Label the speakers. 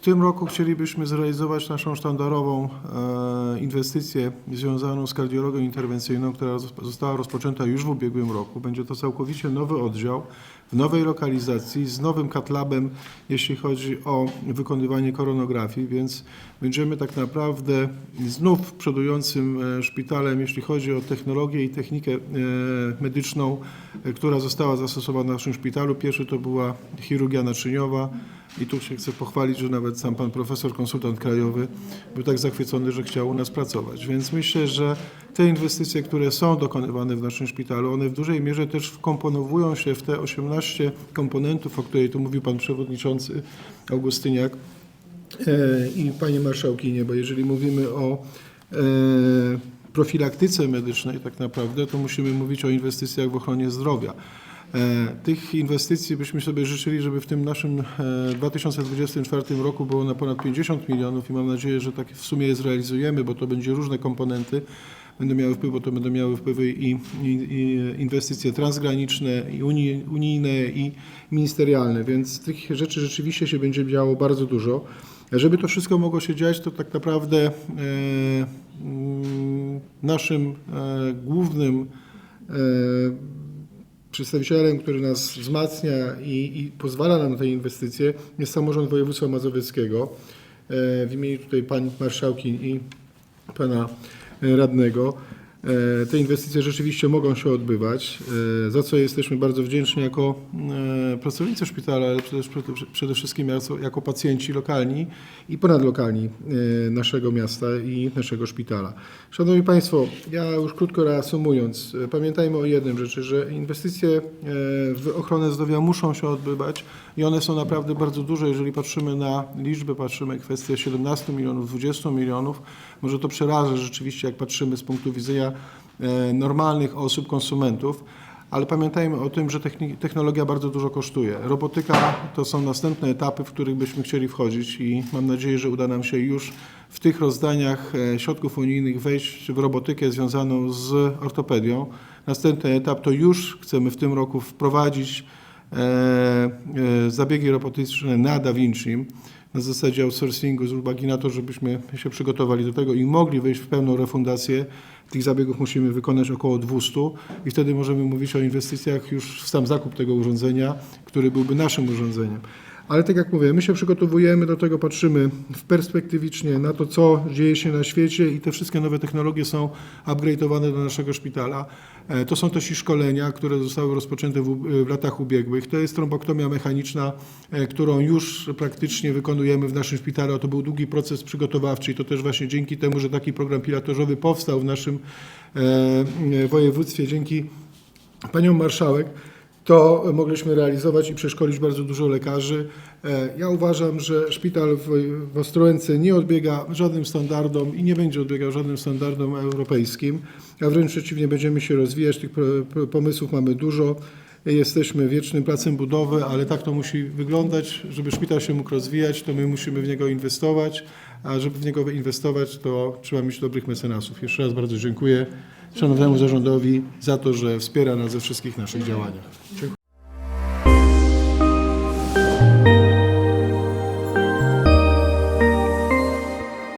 Speaker 1: tym roku chcielibyśmy zrealizować naszą sztandarową e, inwestycję związaną z kardiologią interwencyjną, która zos- została rozpoczęta już w ubiegłym roku. Będzie to całkowicie nowy oddział w nowej lokalizacji z nowym katlabem, jeśli chodzi o wykonywanie koronografii, więc będziemy tak naprawdę znów przodującym e, szpitalem, jeśli chodzi o technologię i technikę e, medyczną, która została zastosowana w naszym szpitalu. Pierwszy to była chirurgia naczyniowa i tu się chcę pochwalić, że nawet sam pan profesor, konsultant krajowy był tak zachwycony, że chciał u nas pracować. Więc myślę, że te inwestycje, które są dokonywane w naszym szpitalu, one w dużej mierze też wkomponowują się w te 18 komponentów, o której tu mówił pan przewodniczący Augustyniak e, i panie marszałkinie, bo jeżeli mówimy o e, profilaktyce medycznej tak naprawdę, to musimy mówić o inwestycjach w ochronie zdrowia. E, Tych inwestycji byśmy sobie życzyli, żeby w tym naszym e, 2024 roku było na ponad 50 milionów i mam nadzieję, że tak w sumie je zrealizujemy, bo to będzie różne komponenty będą miały wpływ, bo to będą miały wpływy i, i, i inwestycje transgraniczne, i uni, unijne, i ministerialne, więc tych rzeczy rzeczywiście się będzie działo bardzo dużo. Żeby to wszystko mogło się dziać, to tak naprawdę e, mm, naszym e, głównym e, przedstawicielem, który nas wzmacnia i, i pozwala nam na te inwestycje, jest samorząd województwa mazowieckiego. E, W imieniu tutaj pani marszałki i pana radnego. E, Te inwestycje rzeczywiście mogą się odbywać, e, za co jesteśmy bardzo wdzięczni jako e, pracownicy szpitala, ale przede, wszystkim jako, pacjenci lokalni i ponadlokalni naszego miasta i naszego szpitala. Szanowni Państwo, ja już krótko reasumując, pamiętajmy o jednym rzeczy, że inwestycje w ochronę zdrowia muszą się odbywać i one są naprawdę bardzo duże, jeżeli patrzymy na liczbę, patrzymy kwestię 17 milionów, 20 milionów, może to przeraża rzeczywiście, jak patrzymy z punktu widzenia normalnych osób, konsumentów, ale pamiętajmy o tym, że technologia bardzo dużo kosztuje. Robotyka to są następne etapy, w których byśmy chcieli wchodzić i mam nadzieję, że uda nam się już w tych rozdaniach e, środków unijnych wejść w robotykę związaną z ortopedią. Następny etap to już chcemy w tym roku wprowadzić e, e, zabiegi robotyczne na Da Vinci na zasadzie outsourcingu z uwagi na to, żebyśmy się przygotowali do tego i mogli wejść w pełną refundację. Tych zabiegów musimy wykonać około 200 i wtedy możemy mówić o inwestycjach już w sam zakup tego urządzenia, który byłby naszym urządzeniem. Ale tak jak mówię, my się przygotowujemy do tego, patrzymy w perspektywicznie na to, co dzieje się na świecie i te wszystkie nowe technologie są upgrade'owane do naszego szpitala. E, To są też i szkolenia, które zostały rozpoczęte w, u- w latach ubiegłych. To jest tromboktomia mechaniczna, e, którą już praktycznie wykonujemy w naszym szpitalu. To był długi proces przygotowawczy i to też właśnie dzięki temu, że taki program pilotażowy powstał w naszym e, e, województwie, dzięki panią marszałek, to mogliśmy realizować i przeszkolić bardzo dużo lekarzy. E, Ja uważam, że szpital w, w Ostrołęce nie odbiega żadnym standardom i nie będzie odbiegał żadnym standardom europejskim, a wręcz przeciwnie, będziemy się rozwijać. Tych pomysłów mamy dużo. Jesteśmy wiecznym placem budowy, ale tak to musi wyglądać. Żeby szpital się mógł rozwijać, to my musimy w niego inwestować, a żeby w niego inwestować, to trzeba mieć dobrych mecenasów. Jeszcze raz bardzo dziękuję Szanownemu Zarządowi za to, że wspiera nas we wszystkich naszych działaniach. Dziękuję.